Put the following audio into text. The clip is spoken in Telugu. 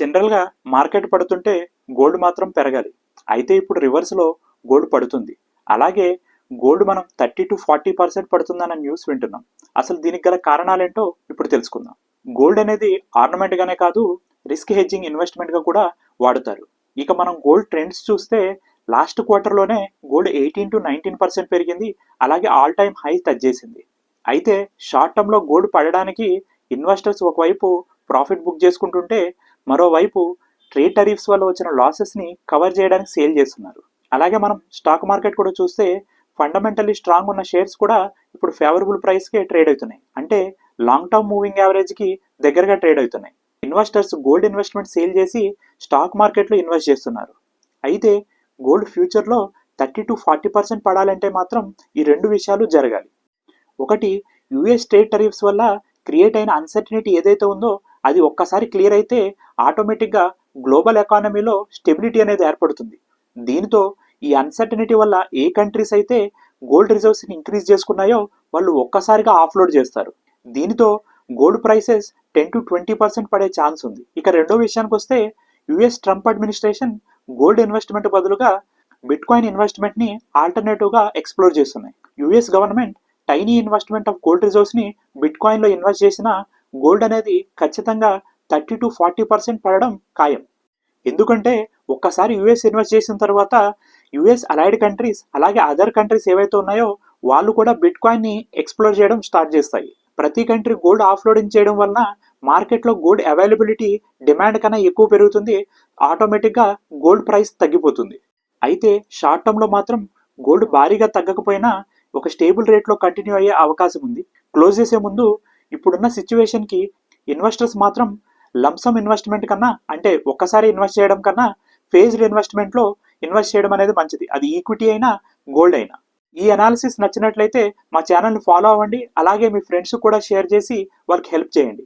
జనరల్గా మార్కెట్ పడుతుంటే గోల్డ్ మాత్రం పెరగాలి. అయితే ఇప్పుడు రివర్స్లో గోల్డ్ పడుతుంది. అలాగే గోల్డ్ మనం థర్టీ టు ఫార్టీ పర్సెంట్ పడుతుందన్న న్యూస్ వింటున్నాం. అసలు దీనికి గల కారణాలేంటో ఇప్పుడు తెలుసుకుందాం. గోల్డ్ అనేది ఆర్నమెంట్గానే కాదు రిస్క్ హెడ్జింగ్ ఇన్వెస్ట్మెంట్గా కూడా వాడుతారు. ఇక మనం గోల్డ్ ట్రెండ్స్ చూస్తే last క్వార్టర్లోనే gold eighteen to nineteen percent పెరిగింది అలాగే ఆల్ టైమ్ హై టచ్ చేసింది అయితే షార్ట్ టర్మ్లో గోల్డ్ పడడానికి ఇన్వెస్టర్స్ ఒకవైపు ప్రాఫిట్ బుక్ చేసుకుంటుంటే మరోవైపు ట్రేడ్ టరీఫ్స్ వల్ల వచ్చిన లాసెస్ని కవర్ చేయడానికి సేల్ చేస్తున్నారు. అలాగే మనం స్టాక్ మార్కెట్ కూడా చూస్తే ఫండమెంటల్లీ స్ట్రాంగ్ ఉన్న షేర్స్ కూడా ఇప్పుడు ఫేవరబుల్ ప్రైస్కే ట్రేడ్ అవుతున్నాయి. అంటే లాంగ్ టర్మ్ మూవింగ్ యావరేజ్కి దగ్గరగా ట్రేడ్ అవుతున్నాయి. ఇన్వెస్టర్స్ గోల్డ్ ఇన్వెస్ట్మెంట్ సేల్ చేసి స్టాక్ మార్కెట్లో ఇన్వెస్ట్ చేస్తున్నారు. అయితే గోల్డ్ ఫ్యూచర్లో థర్టీ టు ఫార్టీ పర్సెంట్ పడాలంటే మాత్రం ఈ రెండు విషయాలు జరగాలి. ఒకటి యుఎస్ ట్రేడ్ టరీఫ్స్ వల్ల క్రియేట్ అయిన అన్సర్టినిటీ ఏదైతే ఉందో అది ఒక్కసారి క్లియర్ అయితే ఆటోమేటిక్గా గ్లోబల్ ఎకానమీలో స్టెబిలిటీ అనేది ఏర్పడుతుంది. దీనితో ఈ అన్సర్టనిటీ వల్ల ఏ కంట్రీస్ అయితే గోల్డ్ రిజర్వ్స్ని ఇంక్రీజ్ చేసుకున్నాయో వాళ్ళు ఒక్కసారిగా ఆఫ్లోడ్ చేస్తారు. దీనితో gold prices ten to twenty percent పడే ఛాన్స్ ఉంది. ఇక రెండో విషయానికి వస్తే US Trump administration gold investment బదులుగా బిట్ కాయిన్ ఇన్వెస్ట్మెంట్ని ఆల్టర్నేటివ్గా ఎక్స్ప్లోర్ చేస్తున్నాయి. US government tiny investment of gold రిజర్వ్స్ని బిట్ కాయిన్లో ఇన్వెస్ట్ చేసిన గోల్డ్ అనేది ఖచ్చితంగా థర్టీ టు ఫార్టీ పర్సెంట్ పడడం ఖాయం. ఎందుకంటే ఒక్కసారి యుఎస్ ఇన్వెస్ట్ చేసిన తర్వాత యుఎస్ అలైడ్ కంట్రీస్ అలాగే అదర్ కంట్రీస్ ఏవైతే ఉన్నాయో వాళ్ళు కూడా బిట్ కాయిన్ని ఎక్స్ప్లోర్ చేయడం స్టార్ట్ చేస్తాయి. ప్రతి కంట్రీ గోల్డ్ ఆఫ్లోడింగ్ చేయడం వలన మార్కెట్లో గోల్డ్ అవైలబిలిటీ డిమాండ్ కన్నా ఎక్కువ పెరుగుతుంది. ఆటోమేటిక్గా గోల్డ్ ప్రైస్ తగ్గిపోతుంది. అయితే షార్ట్ టర్మ్లో మాత్రం గోల్డ్ భారీగా తగ్గకపోయినా ఒక స్టేబుల్ రేట్లో కంటిన్యూ అయ్యే అవకాశం ఉంది. క్లోజ్ చేసే ముందు ఇప్పుడున్న సిచ్యువేషన్కి ఇన్వెస్టర్స్ మాత్రం లంసమ్ ఇన్వెస్ట్మెంట్ కన్నా అంటే ఒక్కసారి ఇన్వెస్ట్ చేయడం కన్నా ఫేజ్డ్ ఇన్వెస్ట్మెంట్లో ఇన్వెస్ట్ చేయడం అనేది మంచిది. అది ఈక్విటీ అయినా గోల్డ్ అయినా. ఈ అనాలిసిస్ నచ్చినట్లయితే మా ఛానల్ని ఫాలో అవ్వండి. అలాగే మీ ఫ్రెండ్స్ కూడా షేర్ చేసి వాళ్ళకి హెల్ప్ చేయండి.